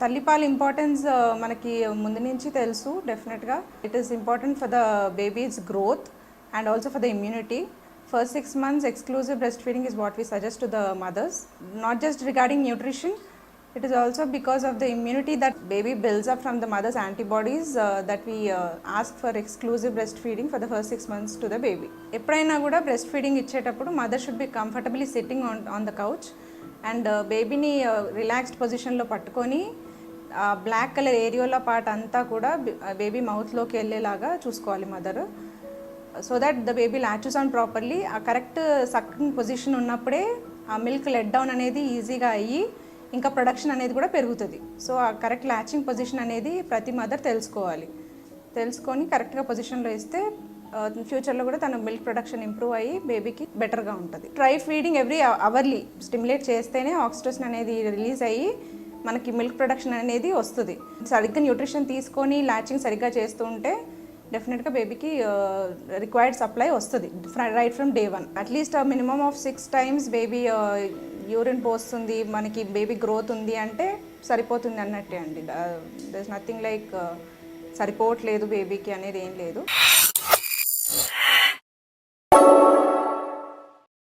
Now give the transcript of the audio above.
తల్లిపాలు ఇంపార్టెన్స్ మనకి ముందు నుంచి తెలుసు డెఫినెట్గా it is important for the baby's growth and also for the immunity first six months exclusive breastfeeding is what we suggest to the mothers not just regarding nutrition it is also because of the immunity that baby builds up from the mother's antibodies that we ask for exclusive breastfeeding for the first six months to the baby ఎప్పుడైనా కూడా breast feeding ఇచ్చేటప్పుడు mother should be comfortably sitting on on the couch and బేబీని relaxed పొజిషన్లో పట్టుకొని black colour ఏరియోలో part అంతా కూడా baby మౌత్లోకి వెళ్ళేలాగా చూసుకోవాలి mother so that the baby latches on properly ఆ కరెక్ట్ సక్కింగ్ పొజిషన్ ఉన్నప్పుడే ఆ మిల్క్ లెట్ డౌన్ అనేది ఈజీగా అయ్యి ఇంకా ప్రొడక్షన్ అనేది కూడా పెరుగుతుంది. సో ఆ కరెక్ట్ లాచింగ్ పొజిషన్ అనేది ప్రతి మదర్ తెలుసుకోవాలి. తెలుసుకొని కరెక్ట్గా పొజిషన్లో ఇస్తే ఫ్యూచర్లో కూడా తన మిల్క్ ప్రొడక్షన్ ఇంప్రూవ్ అయ్యి బేబీకి బెటర్గా ఉంటుంది. Try feeding every hourly stimulate చేస్తేనే ఆక్సిటోసిన్ అనేది రిలీజ్ అయ్యి మనకి మిల్క్ ప్రొడక్షన్ అనేది వస్తుంది. సరిగ్గా న్యూట్రిషన్ తీసుకొని లాచింగ్ సరిగ్గా చేస్తూ ఉంటే డెఫినెట్గా బేబీకి రిక్వైర్డ్ సప్లై వస్తుంది right from day one at least minimum of six times baby urine పోస్తుంది మనకి బేబీ గ్రోత్ ఉంది అంటే సరిపోతుంది అన్నట్టే అండి. దస్ నథింగ్ లైక్ సరిపోవట్లేదు బేబీకి అనేది ఏం లేదు.